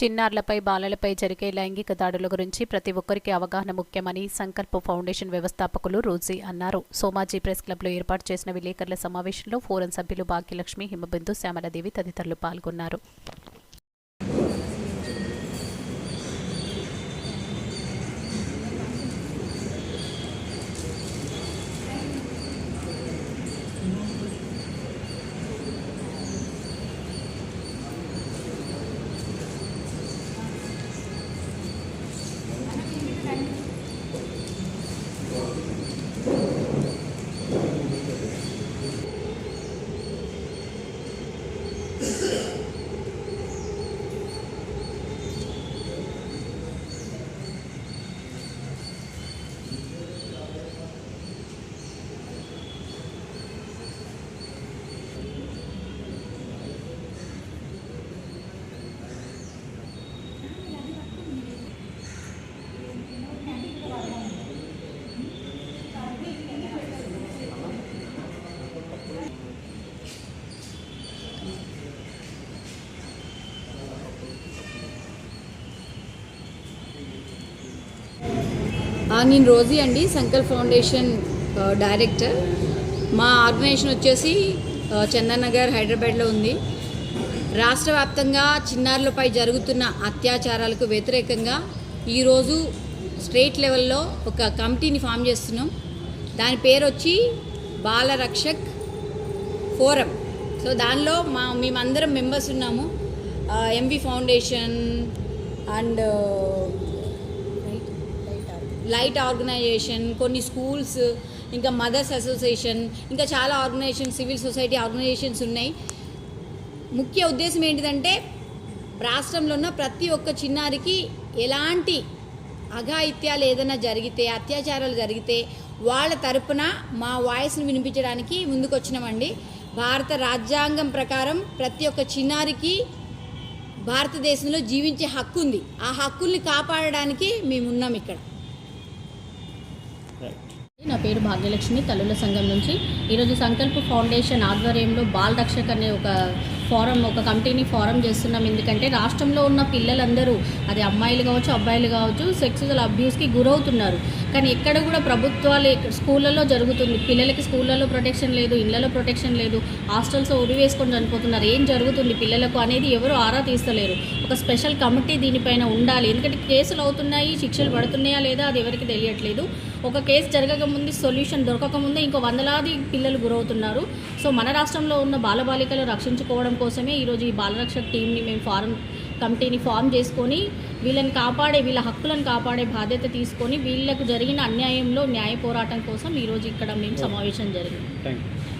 చిన్నారులపై బాలలపై జరిగే లైంగిక దాడుల గురించి ప్రతి ఒక్కరికి అవగాహన ముఖ్యమని సంకల్ప ఫౌండేషన్ వ్యవస్థాపకులు రోజీ అన్నారు. సోమాజీ ప్రెస్ క్లబ్లో ఏర్పాటు చేసిన విలేకరుల సమావేశంలో ఫోరం సభ్యులు భాగ్యలక్ష్మి హిమబిందు శ్యామలదేవి తదితరులు పాల్గొన్నారు. నేను రోజీ అండి సంకల్ ఫౌండేషన్ డైరెక్టర్. మా ఆర్గనైజేషన్ వచ్చేసి ఆ, చందనగర్ హైదరాబాద్లో ఉంది. రాష్ట్ర వ్యాప్తంగా చిన్నారులపై జరుగుతున్న అత్యాచారాలకు వ్యతిరేకంగా ఈరోజు స్టేట్ లెవెల్లో ఒక కమిటీని ఫామ్ చేస్తున్నాం. దాని పేరు వచ్చి బాలరక్షక్ ఫోరం. సో దానిలో మా మేమందరం మెంబర్స్ ఉన్నాము. MV foundation and light organization కొన్ని స్కూల్స్ ఇంకా మదర్స్ అసోసియేషన్ ఇంకా చాలా ఆర్గనైజేషన్ సివిల్ సొసైటీ ఆర్గనైజేషన్స్ ఉన్నాయి. ముఖ్య ఉద్దేశం ఏంటిదంటే రాష్ట్రంలో ఉన్న ప్రతి ఒక్క చిన్నారికి ఎలాంటి అఘాయిత్యాలు ఏదైనా జరిగితే అత్యాచారాలు జరిగితే వాళ్ళ తరపున మా వాయిస్ని వినిపించడానికి ముందుకొచ్చినామండి. భారత రాజ్యాంగం ప్రకారం ప్రతి ఒక్క చిన్నారికి భారతదేశంలో జీవించే హక్కు ఉంది ఆ హక్కుల్ని కాపాడడానికి మేము ఉన్నాం ఇక్కడ. నా పేరు భాగ్యలక్ష్మి తల్లుల సంఘం నుంచి. ఈరోజు సంకల్ప ఫౌండేషన్ ఆధ్వర్యంలో బాల్ రక్షక్ అనే ఒక ఫారం ఒక కమిటీని ఫారం చేస్తున్నాం. ఎందుకంటే రాష్ట్రంలో ఉన్న పిల్లలందరూ అది అమ్మాయిలు కావచ్చు అబ్బాయిలు కావచ్చు సెక్సువల్ అబ్యూస్కి గురవుతున్నారు. కానీ ఎక్కడ కూడా ప్రభుత్వాలు స్కూళ్ళలో జరుగుతుంది. పిల్లలకి స్కూళ్ళలో ప్రొటెక్షన్ లేదు ఇళ్ళలో ప్రొటెక్షన్ లేదు. హాస్టల్స్ ఉరివేసుకొని చనిపోతున్నారు. ఏం జరుగుతుంది? పిల్లలకు అనేది ఎవరు ఆరా తీస్తలేరు. ఒక స్పెషల్ కమిటీ దీనిపైన ఉండాలి. ఎందుకంటే కేసులు అవుతున్నాయి శిక్షలు పడుతున్నాయా లేదా అది ఎవరికి తెలియట్లేదు. ఒక కేసు జరగక ముందు సొల్యూషన్ దొరకకముందే ఇంకో వందలాది పిల్లలు గురవుతున్నారు. సో మన రాష్ట్రంలో ఉన్న బాలబాలికలు రక్షించుకోవడం కోసమే ఈరోజు ఈ బాలరక్షక్ టీంని మేము ఫారం కమిటీని ఫామ్ చేసుకొని వీళ్ళని కాపాడే వీళ్ళ హక్కులను కాపాడే బాధ్యత తీసుకొని వీళ్ళకు జరిగిన అన్యాయంలో న్యాయ పోరాటం కోసం ఈరోజు ఇక్కడ మేము సమావేశం జరిగింది. Thank you